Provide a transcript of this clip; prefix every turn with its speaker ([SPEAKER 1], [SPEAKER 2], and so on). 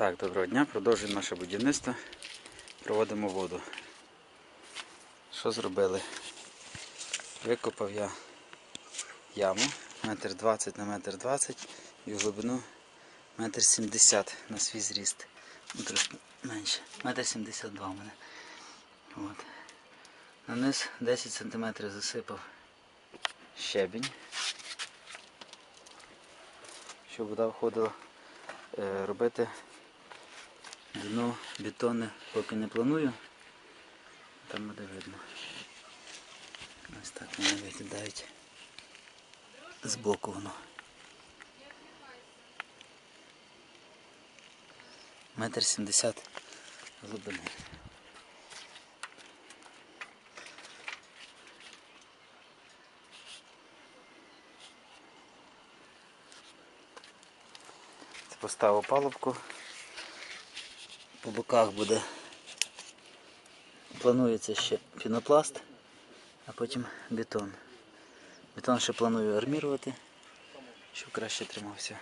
[SPEAKER 1] Так, доброго дня. Продовжуємо наше будівництво. Проводимо воду. Що зробили? Викопав я яму метр 20 на метр 20 і в глибину метр 70 на свій зріст. Ну, трошки менше. Метр 72 у мене. От. На низ 10 см засипав щебінь. Щоб вода входила. Е, робити дно бетонне поки не планую. Там буде видно. Ось так вони виглядають. Збоку воно. Метр сімдесят глибини. Поставив палубку. По боках буде. Планується ще пінопласт, а потім бетон. Бетон ще планую армірувати, щоб краще тримався.